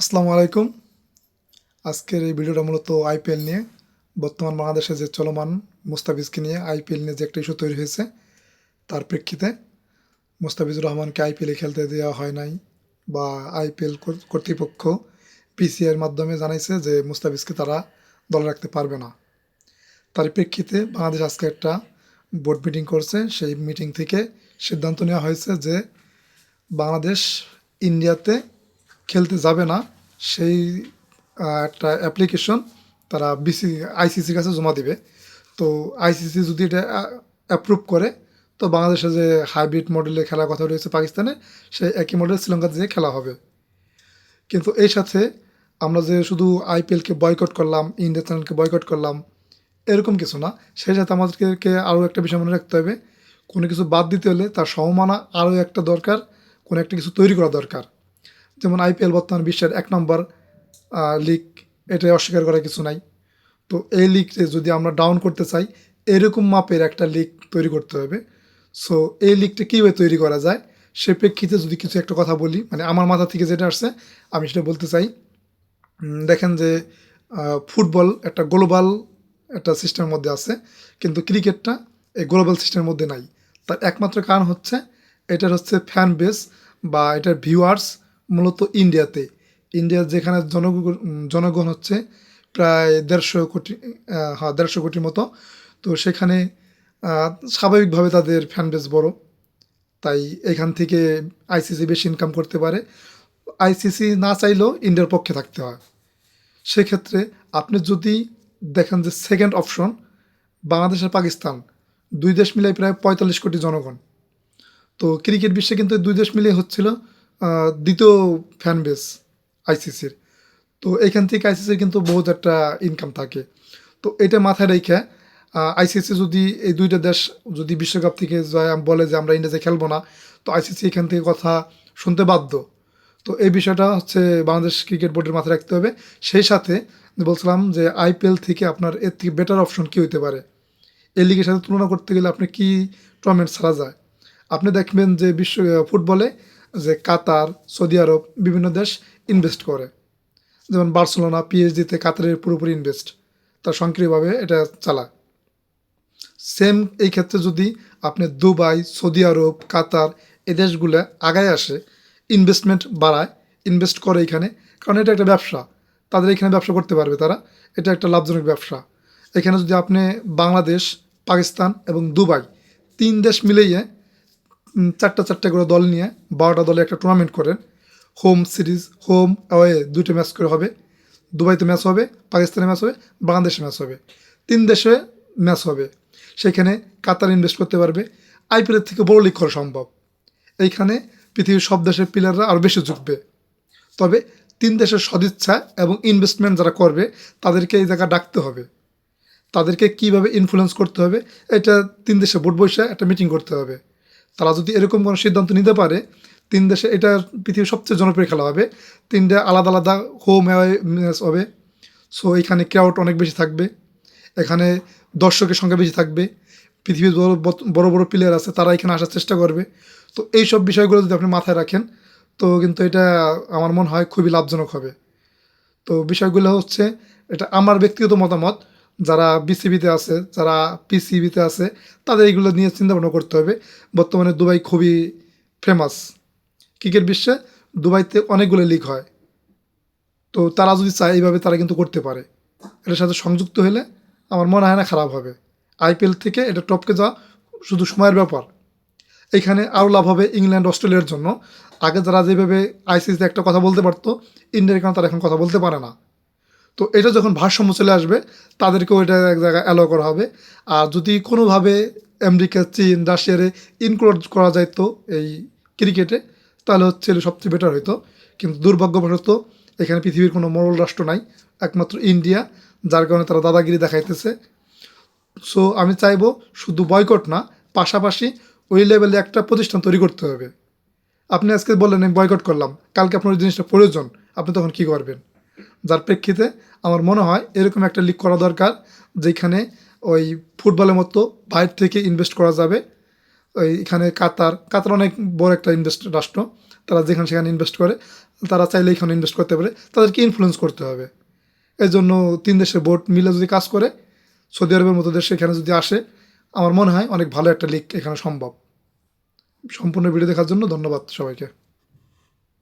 আসসালামু আলাইকুম। আজকের এই ভিডিওটা মূলত আইপিএল নিয়ে। বর্তমান বাংলাদেশে যে চলমান মুস্তাফিজকে নিয়ে আইপিএল নিয়ে যে একটা ইস্যু তৈরি হয়েছে, তার প্রেক্ষিতে মুস্তাফিজুর রহমানকে আইপিএলে খেলতে দেওয়া হয় নাই বা আইপিএল কর্তৃপক্ষ পিসিআর মাধ্যমে জানাইছে যে মুস্তাফিজকে তারা দলে রাখতে পারবে না। তার প্রেক্ষিতে বাংলাদেশ আজকে একটা বোর্ড মিটিং করছে। সেই মিটিং থেকে সিদ্ধান্ত নেওয়া হয়েছে যে বাংলাদেশ ইন্ডিয়াতে খেলতে যাবে না, সেই একটা অ্যাপ্লিকেশন তারা বিসি আইসিসির কাছে জমা দিবে। তো আইসিসি যদি এটা অ্যাপ্রুভ করে, তো বাংলাদেশে যে হাইব্রিড মডেলে খেলার কথা রয়েছে পাকিস্তানে, সেই একই মডেল শ্রীলঙ্কাতে যে খেলা হবে। কিন্তু এই সাথে আমরা যে শুধু আইপিএলকে বয়কট করলাম ইন্ডিয়া চ্যানেলকে বয়কট করলাম, এরকম কিছু না। সেই সাথে আমাদেরকে আরও একটা বিষয় মনে রাখতে হবে। কোনো কিছু বাদ দিতে হলে তার সমমানা আরও একটা দরকার, কোনো একটা কিছু তৈরি করা দরকার। যেমন আইপিএল বর্তমান বিশ্বের এক নম্বর লিগ এটা অস্বীকার করার কিছু নাই। তো এই লিগকে যদি আমরা ডাউন করতে চাই, এরকম মাপের একটা লিগ তৈরি করতে হবে। সো এই লিগটা কীভাবে তৈরি করা যায়, সে প্রেক্ষিতে যদি কিছু একটা কথা বলি মানে আমার মাথা থেকে যেটা আসছে, আমি সেটা বলতে চাই। দেখেন যে ফুটবল একটা গ্লোবাল একটা সিস্টেমের মধ্যে আছে, কিন্তু ক্রিকেটটা এই গ্লোবাল সিস্টেমের মধ্যে নাই। তার একমাত্র কারণ হচ্ছে, এটার হচ্ছে ফ্যান বেস বা এটার ভিউয়ার্স মূলত ইন্ডিয়াতে। ইন্ডিয়ার যেখানে জনগণ জনগণ হচ্ছে প্রায় দেড়শো কোটি হ্যাঁ দেড়শো কোটির মতো। তো সেখানে স্বাভাবিকভাবে তাদের ফ্যান বেস বড়। তাই এখান থেকে আইসিসি বেশি ইনকাম করতে পারে। আইসিসি না চাইলেও ইন্ডিয়ার পক্ষে থাকতে হয়। সেক্ষেত্রে আপনি যদি দেখেন যে সেকেন্ড অপশন বাংলাদেশ আর পাকিস্তান। দুই দেশ মিলে প্রায় পঁয়তাল্লিশ কোটি জনগণ। তো ক্রিকেট বিশ্বে কিন্তু দুই দেশ মিলে হচ্ছিল দ্বিতীয় ফ্যান বেস আইসিসির তো এখান থেকে আইসিসির কিন্তু বহুত একটা ইনকাম থাকে। তো এটা মাথায় রেখে আইসিসি যদি এই দুইটা দেশ যদি বিশ্বকাপ থেকে বলে যে আমরা ইন্ডিয়াতে খেলব না, তো আইসিসি এখান থেকে কথা শুনতে বাধ্য। তো এই বিষয়টা হচ্ছে বাংলাদেশ ক্রিকেট বোর্ডের মাথায় রাখতে হবে। সেই সাথে বলছিলাম যে আইপিএল থেকে আপনার এর থেকে বেটার অপশন কী হতে পারে? এই লিগের সাথে তুলনা করতে গেলে আপনি কি টুর্নামেন্ট ছাড়া যায়? আপনি দেখবেন যে বিশ্ব ফুটবলে যে কাতার, সৌদি আরব বিভিন্ন দেশ ইনভেস্ট করে। যেমন বার্সেলোনা পিএইচডিতে কাতারের পুরোপুরি ইনভেস্ট তার সক্রিয়ভাবে এটা চালায়। সেম এই ক্ষেত্রে যদি আপনি দুবাই, সৌদি আরব, কাতার এ দেশগুলো আগায় আসে ইনভেস্টমেন্ট বাড়ায় ইনভেস্ট করে এখানে, কারণ এটা একটা ব্যবসা। তাদের এখানে ব্যবসা করতে পারবে তারা। এটা একটা লাভজনক ব্যবসা। এখানে যদি আপনি বাংলাদেশ, পাকিস্তান এবং দুবাই, তিন দেশ মিলিয়ে চারটা চারটা করে দল নিয়ে বারোটা দলে একটা টুর্নামেন্ট করেন হোম সিরিজ হোম অ্যাওয়ে দুটো ম্যাচ করে হবে। দুবাইতে ম্যাচ হবে, পাকিস্তানে ম্যাচ হবে, বাংলাদেশে ম্যাচ হবে। তিন দেশে ম্যাচ হবে। সেখানে কাতার ইনভেস্ট করতে পারবে। আইপিএলের থেকে বড় লিগ করা সম্ভব। এইখানে পৃথিবীর সব দেশের প্লেয়াররা আরও বেশি ঝুঁকবে তবে তিন দেশের সদিচ্ছা এবং ইনভেস্টমেন্ট যারা করবে, তাদেরকে এই জায়গা ডাকতে হবে। তাদেরকে কীভাবে ইনফ্লুয়েন্স করতে হবে, এটা তিন দেশে বোর্ড বসে একটা মিটিং করতে হবে। তারা যদি এরকম কোনো সিদ্ধান্ত নিতে পারে, তিন দেশে এটা পৃথিবীর সবচেয়ে জনপ্রিয় খেলা হবে। তিনটে আলাদা আলাদা হোম ম্যাচ হবে। সো এখানে ক্রাউড অনেক বেশি থাকবে। এখানে দর্শকের সংখ্যা বেশি থাকবে। পৃথিবীর বড় বড় প্লেয়ার আছে, তারা এখানে আসার চেষ্টা করবে। তো এই সব বিষয়গুলো যদি আপনি মাথায় রাখেন, তো কিন্তু এটা আমার মনে হয় খুবই লাভজনক হবে। তো, বিষয়গুলো হচ্ছে, এটা আমার ব্যক্তিগত মতামত যারা বিসিবিতে আছে, যারা পিসিবিতে আছে, তাদের এইগুলো নিয়ে চিন্তা ভাবনা করতে হবে। বর্তমানে দুবাই খুবই ফেমাস ক্রিকেট বিশ্বে দুবাইতে অনেকগুলো লিগ হয়। তো তারা যদি চায় এইভাবে তারা কিন্তু করতে পারে। এটার সাথে সংযুক্ত হলে আমার মনে হয় না খারাপ হবে। আইপিএল থেকে এটা টপকে যাওয়া শুধু সময়ের ব্যাপার। এখানে আরও লাভ হবে ইংল্যান্ড, অস্ট্রেলিয়ার জন্য। আগে যারা যেভাবে আইসিসিতে একটা কথা বলতে পারতো, ইন্ডিয়ার কারণে তারা এখন কথা বলতে পারে না। তো এটা যখন ভারসাম্য চলে আসবে, তাদেরকেও এটা এক জায়গায় অ্যালো করা হবে। আর যদি কোনোভাবে আমেরিকা চীন, রাশিয়ারে ইনক্লুড করা যেত এই ক্রিকেটে তাহলে হচ্ছে সবচেয়ে বেটার হতো কিন্তু দুর্ভাগ্যবশত এখানে পৃথিবীর কোনো মরল রাষ্ট্র নাই, একমাত্র ইন্ডিয়া যার কারণে তারা দাদাগিরি দেখাইতেছে। সো আমি চাইব শুধু বয়কট না, পাশাপাশি ওই লেভেলে একটা প্রতিষ্ঠান তৈরি করতে হবে। আপনি আজকে বললেন, আমি বয়কট করলাম। কালকে আপনার ওই জিনিসটা প্রয়োজন, আপনি তখন কী করবেন? যার প্রেক্ষিতে আমার মনে হয় এরকম একটা লিগ করা দরকার যেখানে ওই ফুটবলের মতো বাইরে থেকে ইনভেস্ট করা যাবে। ওই এখানে কাতার কাতার অনেক বড় একটা ইনভেস্ট রাষ্ট্র। তারা যেখানে সেখানে ইনভেস্ট করে, তারা চাইলে এখানে ইনভেস্ট করতে পারে। তাদেরকে ইনফ্লুয়েন্স করতে হবে। এই জন্য তিন দেশের বোর্ড মিলে যদি কাজ করে, সৌদি আরবের মতো দেশে এখানে যদি আসে, আমার মনে হয় অনেক ভালো একটা লিগ এখানে সম্ভব। সম্পূর্ণ ভিডিও দেখার জন্য ধন্যবাদ সবাইকে।